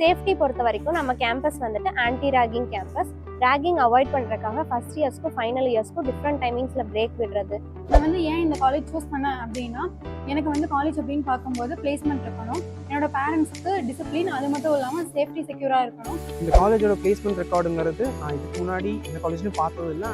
Safety பொறுத்த வரைக்கும் நம்ம கேம்பஸ் வந்துட்டு anti ragging campus ragging avoid பண்ணுறதுக்காக ஃபர்ஸ்ட் இயர்ஸ்க்கும் ஃபைனல் இயர்ஸ்க்கும் டிஃப்ரெண்ட் டைமிங்ஸில் பிரேக் விடுறது. நான் வந்து ஏன் இந்த காலேஜ் சூஸ் பண்ணேன் அப்படின்னா எனக்கு வந்து காலேஜ் அப்படின்னு பார்க்கும்போது பிளேஸ்மெண்ட் இருக்கணும். என்னோட பேரண்ட்ஸ்க்கு டிசிப்ளின் அது மட்டும் இல்லாமல் சேஃப்டி செக்யூராக இருக்கணும். இந்த காலேஜோட பிளேஸ்மெண்ட் ரெக்கார்டுங்கிறது நான் இதுக்கு முன்னாடி இந்த காலேஜ்லையும் பார்த்ததும் இல்லை.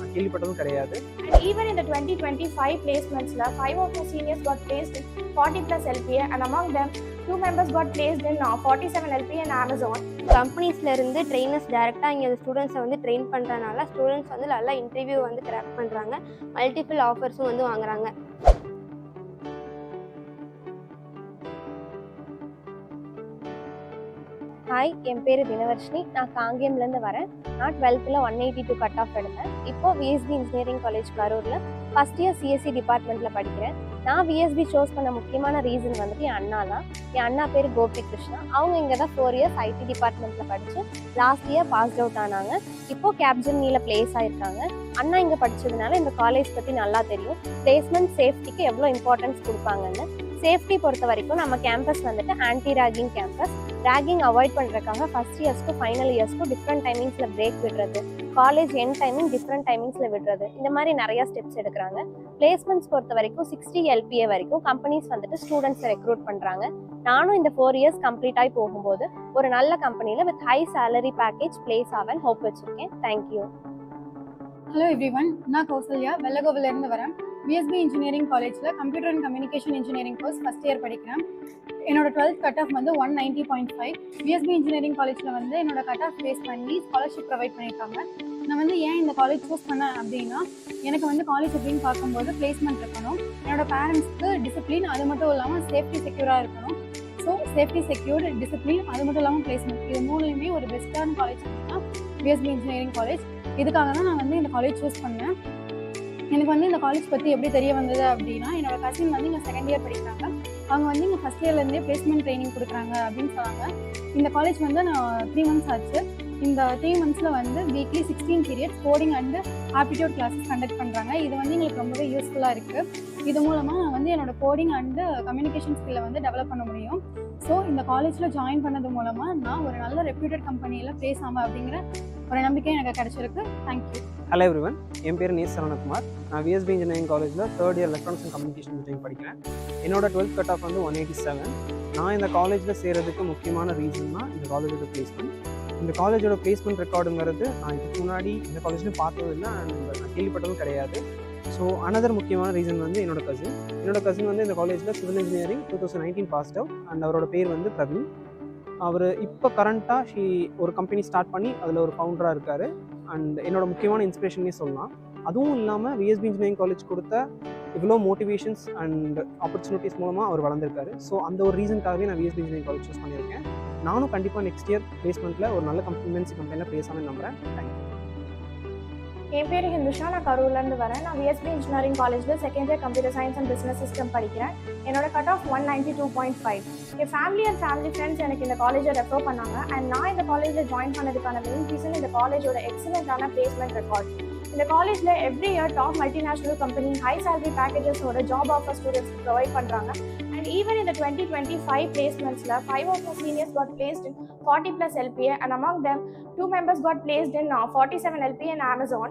நான் கேள்விப்பட்டதும் கிடையாது. The 2025 placements, la, five of the seniors got placed in 40 plus LPA, and among them, two members got placed in uh, 47 LPA and Amazon. கம்பெனிஸ்ல இருந்து ட்ரெயினர்ஸ் டேரெக்டாக இங்கே ஸ்டூடெண்ட்ஸை வந்து ட்ரெயின் பண்ணுறதுனால ஸ்டூடெண்ட்ஸ் வந்து நல்லா இன்டர்வியூ வந்து கிராக் பண்ணுறாங்க மல்டிபிள் ஆஃபர்ஸும் வந்து வாங்குறாங்க ஹாய் என் பேர் தினவர்ஷினி. நான் காங்கேயம்லேருந்து வரேன். நான் டுவெல்த்தில் one eighty two cut off எடுத்தேன். இப்போ விஎஸ்பி இன்ஜினியரிங் காலேஜ் கரூரில் ஃபஸ்ட் இயர் சிஎஸ்சி டிபார்ட்மெண்ட்டில் படிக்கிறேன். நான் விஎஸ்பி சூஸ் பண்ண முக்கியமான ரீசன் வந்துட்டு என் அண்ணா தான். என் அண்ணா பேர் கோபி கிருஷ்ணா அவங்க இங்கே தான் ஃபோர் இயர்ஸ் ஐடி டிபார்ட்மெண்ட்டில் படித்து லாஸ்ட் இயர் பாஸ் அவுட் ஆனாங்க. இப்போ கேப்ஜர்னியில் பிளேஸ் ஆகிருக்காங்க அண்ணா இங்கே படிச்சதுனால இந்த காலேஜ் பற்றி நல்லா தெரியும். பிளேஸ்மெண்ட் சேஃப்டிக்கு எவ்வளோ இம்பார்ட்டன்ஸ் கொடுப்பாங்கன்னு. சேஃப்டி பொறுத்த வரைக்கும் நம்ம கேம்பஸ் வந்துட்டு anti ragging campus ragging avoid பண்ணுறதுக்காக ஃபஸ்ட் இயர்ஸ்க்கும் ஃபைனல் இயர்ஸ்க்கும் டிஃப்ரெண்ட் டைமிங்ஸில் பிரேக் விடுறது. காலேஜ் என் டைமிங் டிஃப்ரெண்ட் டைமிங்ஸில் விடுறது. இந்த மாதிரி நிறையா ஸ்டெப்ஸ் எடுக்கிறாங்க. பிளேஸ்மெண்ட்ஸ் பொறுத்த வரைக்கும் சிக்ஸ்டி எல்பிஏ வரைக்கும் கம்பெனிஸ் வந்துட்டு ஸ்டூடெண்ட்ஸை ரெக்ரூட் பண்ணுறாங்க நானும் இந்த ஃபோர் இயர்ஸ் கம்ப்ளீட் ஆகி போகும்போது ஒரு நல்ல கம்பெனியில் with high salary package place ஆவேன் ஹோப் வச்சுருக்கேன். தேங்க்யூ ஹலோ எவ்ரி ஒன் நான் கௌசல்யா. வெள்ளகோவிலேருந்து வரேன். பிஎஸ்பி இன்ஜினியரிங் காலேஜில் computer and communication engineering course first year படிக்கிறேன். என்னோட டுவெல்த் கட் ஆஃப் வந்து one ninety point five VSB engineering காலேஜில் வந்து என்னோட கட் ஆஃப் பேஸ் பண்ணி ஸ்காலர்ஷிப் ப்ரொவைட் பண்ணியிருக்காங்க. நான் வந்து ஏன் இந்த காலேஜ் சூஸ் பண்ணேன் அப்படின்னா எனக்கு வந்து காலேஜ் அப்படின்னு பார்க்கும்போது பிளேஸ்மெண்ட் இருக்கணும். என்னோட பேரண்ட்ஸ்க்கு டிசிப்ளின் அது மட்டும் இல்லாமல் சேஃப்டி செக்யூராக இருக்கணும். ஸோ சேஃப்டி செக்யூர்டு டிசிப்ளின் அது மட்டும் இல்லாமல் பிளேஸ்மெண்ட் இது மூணுலேயுமே ஒரு பெஸ்ட்டான காலேஜ் அப்படின்னா பிஎஸ்பி இன்ஜினியரிங் காலேஜ் இதுக்காக தான் நான் வந்து இந்த காலேஜ் சூஸ் பண்ணேன். எனக்கு வந்து இந்த காலேஜ் பற்றி எப்படி தெரிய வந்தது அப்படின்னா என்னோட கசின் வந்து இங்கே செகண்ட் இயர் படிக்கிறாங்க. அவங்க வந்து இங்கே ஃபஸ்ட் இயர்லேருந்தே பிளேஸ்மெண்ட் ட்ரைனிங் கொடுக்குறாங்க அப்படின்னு சொன்னாங்க. இந்த காலேஜ் வந்து நான் த்ரீ மந்த்ஸ் ஆச்சு. இந்த த்ரீ மந்த்ஸில் வந்து weekly sixteen periods coding and aptitude classes conduct பண்ணுறாங்க இது வந்து எங்களுக்கு ரொம்பவே யூஸ்ஃபுல்லாக இருக்குது இது மூலமாக நான் வந்து என்னோட கோடிங் அண்டு கம்யூனிகேஷன் ஸ்கில்லை வந்து டெவலப் பண்ண முடியும். ஸோ இந்த காலேஜில் ஜாயின் பண்ணது மூலமாக நான் ஒரு நல்ல ரெப்யூட்டட் கம்பெனியில் ப்ளேஸ் அப்படிங்கிற ஒரு நம்பிக்கை எனக்கு கிடச்சிருக்கு. தேங்க்யூ ஹலோ எவ்ரிவன் என் பேர் நேஸ் சரவணகுமார். நான் விஎஸ்பி இன்ஜினியரிங் காலேஜில் third year electronics and communication engineering படிக்கிறேன். என்னோட டுவெல்த் கட் ஆஃப் வந்து ஒன் எயிட்டி செவன் நான் இந்த காலேஜில் சேர்கிறதுக்கு முக்கியமான ரீசன்னா இந்த இந்த காலேஜோட பிளேஸ்மெண்ட் இந்த காலேஜோட பிளேஸ்மெண்ட் ரெக்கார்டுங்கிறது நான் இதுக்கு முன்னாடி இந்த காலேஜ்லையும் பார்த்ததும் இல்லை. அண்ட் நான் கேள்விப்பட்டதும் கிடையாது. ஸோ அனதர் முக்கியமான ரீசன் வந்து என்னோட கசின் என்னோட கசின் வந்து இந்த காலேஜில் civil engineering two thousand nineteen passed out and அவரோட பேர் வந்து பிரவீன். அவர் இப்போ கரண்ட்டாக ஷீ ஒரு கம்பெனி ஸ்டார்ட் பண்ணி அதில் ஒரு ஃபவுண்டராக இருக்கார். அண்ட் என்னோட முக்கியமான இன்ஸ்பிரேஷனே சொல்லலாம். அதுவும் இல்லாமல் விஎஸ்பி இன்ஜினியரிங் காலேஜ் கொடுத்த இவ்வளோ மோட்டிவேஷன்ஸ் அண்ட் ஆப்பர்ச்சுனிட்டிஸ் மூலமாக அவர் வளர்ந்துருக்காரு. ஸோ அந்த ஒரு ரீசனுக்காகவே நான் விஎஸ்பி இன்ஜினியரிங் காலேஜ் சூஸ் பண்ணியிருக்கேன். நானும் கண்டிப்பாக நெக்ஸ்ட் இயர் பிளேஸ்மெண்ட்டில் ஒரு நல்ல கம்பெனிமென்சி கம்பெனியில் பேசாமல் நம்புகிறேன் நம்புறேன் தேங்க்யூ என் பேர் ஹிந்துஷா நான் கரூர்லேருந்து வரேன். நான் விஎஸ்பி இன்ஜினியரிங் காலேஜில் second year computer science and business system படிக்கிறேன். என்னோட cut off one ninety two point five N family and family friends எனக்கு இந்த காலேஜை ரெஃபர் பண்ணாங்க. அண்ட் நான் இந்த காலேஜில் ஜாயின் பண்ணதுக்கான மெயின் ரீசன் இந்த காலேஜோட எக்ஸலண்ட்டான பிளேஸ்மெண்ட் ரெக்கார்ட் இந்த காலேஜில் every year top multinational company high salary பேக்கேஜஸோட job offer ஸ்டூடெண்ட்ஸ்க்கு ப்ரொவைட் பண்ணுறாங்க அண்ட் ஈவன் இந்த twenty twenty five பிளேஸ்மெண்ட்ஸில் five of the seniors got placed in 40 plus LPA and among them two members got placed in uh, 47 LPA and Amazon.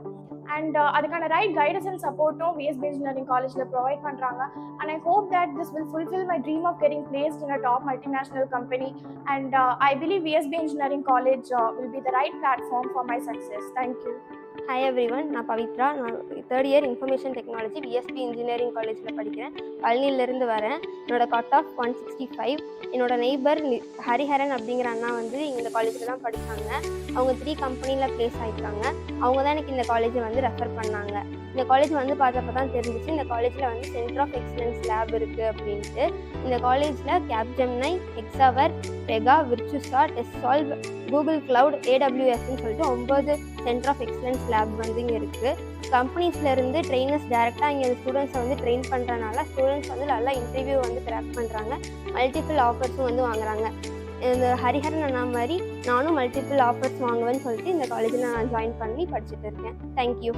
And அதுக்கான right guidance and சப்போர்ட்டும் VSB engineering காலேஜில் provide பண்ணுறாங்க and I hope that this will fulfil my dream of getting placed in a top multinational company and I believe VSB engineering college will be the right platform for my success thank you hi everyone நான் பவித்ரா. நான் third year information technology VSB engineering காலேஜில் படிக்கிறேன். பழனியிலேருந்து வரேன். என்னோட cut off one sixty five என்னோட neighbour Hariharan அப்படிங்கிற அண்ணா வந்து இந்த காலேஜில் தான் படித்தாங்க அவங்க த்ரீ கம்பெனியில் ப்ளேஸ் ஆகிருக்காங்க அவங்க தான் எனக்கு இந்த காலேஜை வந்து ரெஃபர் பண்ணாங்க. இந்த காலேஜ் வந்து பார்த்தப்ப தான் தெரிஞ்சிச்சு. இந்த காலேஜில் வந்து சென்டர் ஆஃப் எக்ஸலன்ஸ் லேப் இருக்குது அப்படின்ட்டு. இந்த காலேஜில் கேப்ஜெம்னை எக்ஸாவர் Pega Virtusa test solve Google cloud ஏடபிள்யூஎஸ்ன்னு சொல்லிட்டு ஒம்பது சென்டர் ஆஃப் எக்ஸலன்ஸ் லேப் வந்து இங்கே இருக்குது கம்பெனிஸ்லேருந்து ட்ரெயினர்ஸ் டேரெக்டாக இங்கே ஸ்டூடெண்ட்ஸை வந்து ட்ரெயின் பண்ணுறனால ஸ்டூடெண்ட்ஸ் வந்து நல்லா இன்டர்வியூ வந்து கிராக் பண்ணுறாங்க மல்டிபிள் ஆஃபர்ஸும் வந்து வாங்குறாங்க. இந்த ஹரிஹரன் அண்ணா மாதிரி நானும் மல்டிபிள் ஆஃபர்ஸ் வாங்குவேன்னு சொல்லிட்டு இந்த காலேஜில் நான் ஜாயின் பண்ணி படிச்சுட்டு இருக்கேன். தேங்க்யூ